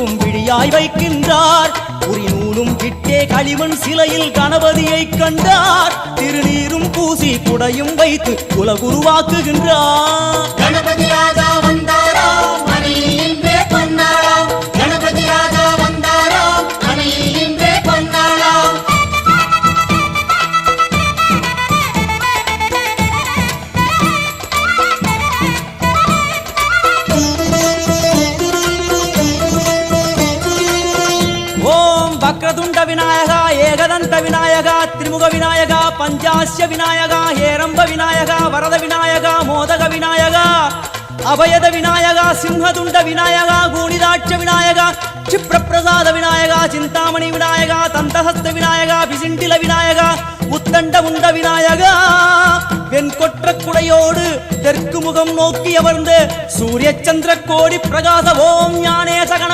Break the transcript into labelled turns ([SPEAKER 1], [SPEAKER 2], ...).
[SPEAKER 1] பூவும் விழியாய் வைக்கின்றார். உரி நூலும் கிட்டே களிமண் சிலையில் கணபதியை கண்டார். திருநீரும் பூசி குடையும் வைத்து
[SPEAKER 2] குல
[SPEAKER 1] உருவாக்குகின்றார் வக்ரதுண்ட விநாயகா ஏகதந்த விநாயகா திரிமுக விநாயகா பஞ்சாசிய விநாயகா ஏரம்ப விநாயகா வரத விநாயகா மோதக விநாயகா அபயத விநாயகா சிம்ஹதுண்ட விநாயகா கூணிதாட்ச விநாயகா க்ஷிப்ரப்பிரசாத விநாயகா சிந்தாமணி விநாயகா தந்தஹஸ்த விநாயகா விசிண்டில விநாயகா உத்தண்ட உண்ட விநாயகா. வெண்கொற்ற குடையோடு தெற்கு முகம் நோக்கி அமர்ந்து சூரிய சந்திர கோடி பிரகாச ஓம் ஞானே